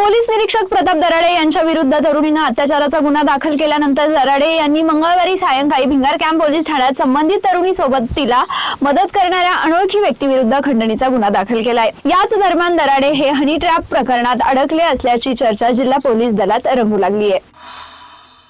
Police निरीक्षक प्रताप दराडे यांच्या विरुद्ध तरुणीनं अत्याचाराचा गुन्हा दाखल केल्यानंतर दराडे यांनी मंगळवारी सायंकाळी भिंगार कॅम्प पोलीस ठाण्यात संबंधित तरुणी सोबत तिला मदत करणाऱ्या अनोळखी व्यक्तीविरुद्ध खंडणीचा गुन्हा दाखल केलाय. याच दरम्यान दराडे हे हनी ट्रॅप प्रकरणात अडकले असल्याची चर्चा जिल्हा पोलीस दलात रंगू लागली आहे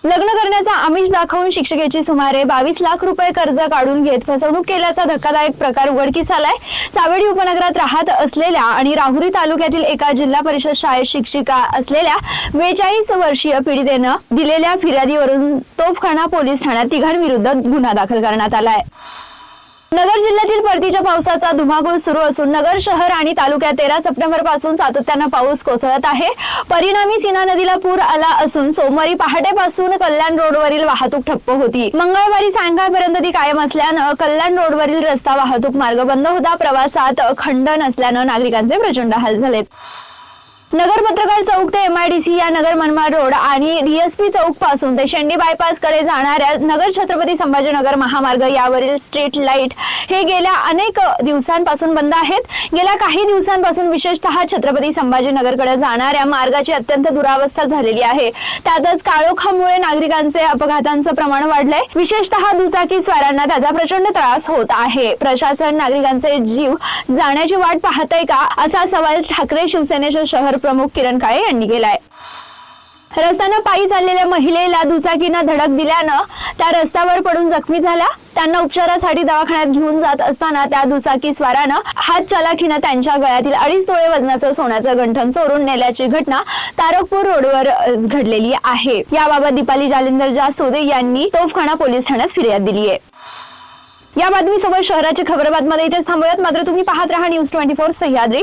लग्न करण्याचा आमिष दाखवून शिक्षकेची सुमारे बावीस लाख रुपये कर्ज काढून घेत फसवणूक केल्याचा धक्कादायक प्रकार उघडकीस आलाय. सावेडी उपनगरात राहत असलेल्या आणि राहुरी तालुक्यातील एका जिल्हा परिषद शाळेत शिक्षिका असलेल्या बेचाळीस वर्षीय पीडितेनं दिलेल्या फिर्यादीवरून तोफखाना पोलीस ठाण्यात तिघांविरुद्ध गुन्हा दाखल करण्यात आलाय. नगर जिल्ह्यातील परतीच्या पावसाचा धुमाकूळ सुरू असून नगर शहर आणि तालुक्यात तेरा सप्टेंबरपासून सातत्यानं पाऊस कोसळत आहे. परिणामी सीना नदीला पूर आला असून सोमवारी पहाटेपासून कल्याण रोडवरील वाहतूक ठप्प होती. मंगळवारी सायंकाळपर्यंत ती कायम असल्यानं कल्याण रोडवरील रस्ता वाहतूक मार्ग बंद होता. प्रवासात खंड नसल्यानं नागरिकांचे प्रचंड हाल झालेत. नगर पत्रकार चौक ते एमआयडीसी या नगर मनमाड रोड आणि डीएसपी चौकपासून ते शेंडी बायपासकडे जाणाऱ्या नगर छत्रपती संभाजीनगर महामार्ग यावरील स्ट्रीट लाइट हे गेल्या अनेक दिवसांपासून बंद आहेत. गेल्या काही दिवसांपासून विशेषतः छत्रपती संभाजीनगरकडे जाणाऱ्या मार्गाची अत्यंत दुरावस्था झालेली आहे. त्यातच काळोखामुळे नागरिकांचे अपघातांचं प्रमाण वाढलंय. विशेषतः दुचाकी स्वारांना त्याचा प्रचंड त्रास होत आहे. प्रशासन नागरिकांचे जीव जाण्याची वाट पाहतय का? असा सवाल ठाकरे शिवसेनेच्या शहर प्रमुख किरण काळे यांनी केलाय. रस्त्यानं पायी चाललेल्या महिलेला दुचाकीनं धडक दिल्यानं त्या रस्त्यावर पडून जखमी झाल्या. त्यांना उपचारासाठी दवाखान्यात घेऊन जात असताना त्या दुचाकी स्वारानं हात चालाखीनं त्यांच्या गळ्यातील अडीच तोळे वजनाचं सोन्याचं गंठन चोरून नेल्याची घटना तारकपूर रोडवर घडलेली आहे. याबाबत दीपाली जालिंदर जासोदे यांनी तोफखाना पोलीस ठाण्यात फिर्याद दिली आहे. या बातमीसोबत शहराची खबरबातमध्ये इथेच थांबूयात. मात्र तुम्ही पाहत राहा न्यूज ट्वेंटी फोर सह्याद्री.